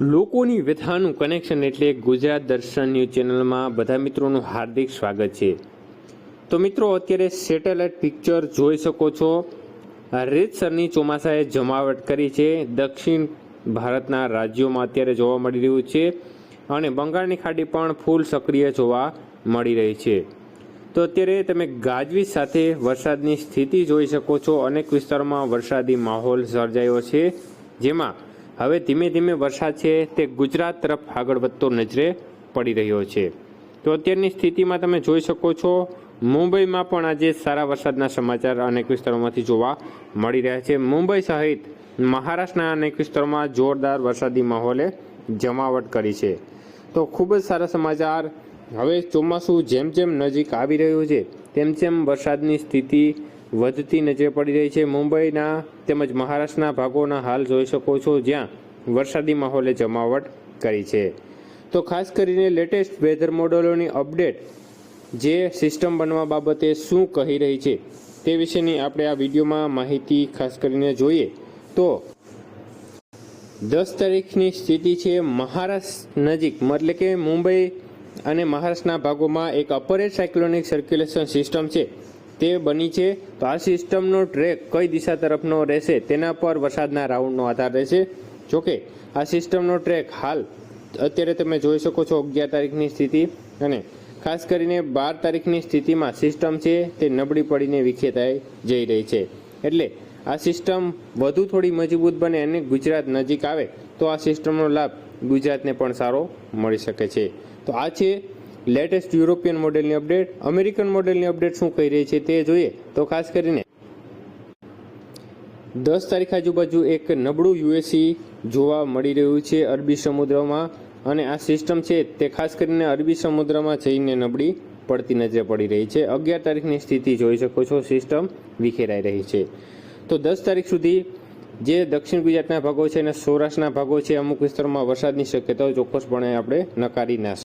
લોકોની વ્યથાનું કનેક્શન એટલે ગુજરાત દર્શન ન્યૂઝ ચેનલમાં બધા મિત્રોનું હાર્દિક સ્વાગત છે. તો મિત્રો, અત્યારે સેટેલાઇટ પિક્ચર જોઈ શકો છો. રેતસરની ચોમાસાએ જમાવટ કરી છે. દક્ષિણ ભારતના રાજ્યોમાં અત્યારે જોવા મળી રહ્યું છે અને બંગાળની ખાડી પણ ફૂલ સક્રિય જોવા મળી રહી છે. તો અત્યારે તમે ગાજવીજ સાથે વરસાદની સ્થિતિ જોઈ શકો છો. અનેક વિસ્તારોમાં વરસાદી માહોલ સર્જાયો છે. જેમાં હવે ધીમે ધીમે વરસાદ છે તે ગુજરાત તરફ આગળ વધતો નજરે પડી રહ્યો છે. તો અત્યારની સ્થિતિમાં તમે જોઈ શકો છો, મુંબઈમાં પણ આજે સારા વરસાદના સમાચાર અનેક વિસ્તારોમાંથી જોવા મળી રહ્યા છે. મુંબઈ સહિત મહારાષ્ટ્રના અનેક વિસ્તારોમાં જોરદાર વરસાદી માહોલે જમાવટ કરી છે. તો ખૂબ જ સારા સમાચાર. હવે ચોમાસું જેમ જેમ નજીક આવી રહ્યું છે, તેમ તેમ વરસાદની સ્થિતિ વધતી નજરે પડી રહી છે. મુંબઈના તેમજ મહારાષ્ટ્રના ભાગોના હાલ જોઈ શકો છો જ્યાં વરસાદી માહોલે જમાવટ કરી છે. તો ખાસ કરીને લેટેસ્ટ વેધર મોડલોની અપડેટ જે સિસ્ટમ બનવા બાબતે શું કહી રહી છે તે વિશેની આપણે આ વિડીયોમાં માહિતી ખાસ કરીને જોઈએ. તો દસ તારીખની સ્થિતિ છે મહારાષ્ટ્ર નજીક એટલે કે મુંબઈ અને મહારાષ્ટ્રના ભાગોમાં એક અપરેટ સાયક્લોનિક સર્ક્યુલેશન સિસ્ટમ છે. તે બની છે. તો આ સિસ્ટમનો ટ્રેક કઈ દિશા તરફનો રહેશે તેના પર વરસાદના રાઉન્ડનો આધાર રહેશે. જોકે, આ સિસ્ટમનો ટ્રેક હાલ અત્યારે તમે જોઈ શકો છો અગિયાર તારીખની સ્થિતિ અને ખાસ કરીને બાર તારીખની સ્થિતિમાં સિસ્ટમ છે તે નબળી પડીને વિખેતાઈ જઈ રહી છે. એટલે આ સિસ્ટમ વધુ થોડી મજબૂત બને અને ગુજરાત નજીક આવે તો આ સિસ્ટમનો લાભ ગુજરાતને પણ સારો મળી શકે છે. તો આ છે લેટેસ્ટ યુરોપિયન મોડેલની અપડેટ, અમેરિકન મોડેલની અપડેટ શું કહી રહી છે તે જોઈએ. તો ખાસ કરીને દસ તારીખ આજુબાજુ એક નબળું યુએસી જોવા મળી રહ્યું છે અરબી સમુદ્રમાં અને આ સિસ્ટમ છે તે ખાસ કરીને અરબી સમુદ્રમાં જઈને નબળી પડતી નજરે પડી રહી છે. અગિયાર તારીખની સ્થિતિ જોઈ શકો છો, સિસ્ટમ વિખેરાઈ રહી છે. તો દસ તારીખ સુધી જે દક્ષિણ ગુજરાતના ભાગો છે અને સૌરાષ્ટ્રના ભાગો છે, અમુક વિસ્તારોમાં વરસાદની શક્યતાઓ ચોક્કસપણે આપણે નકારી ના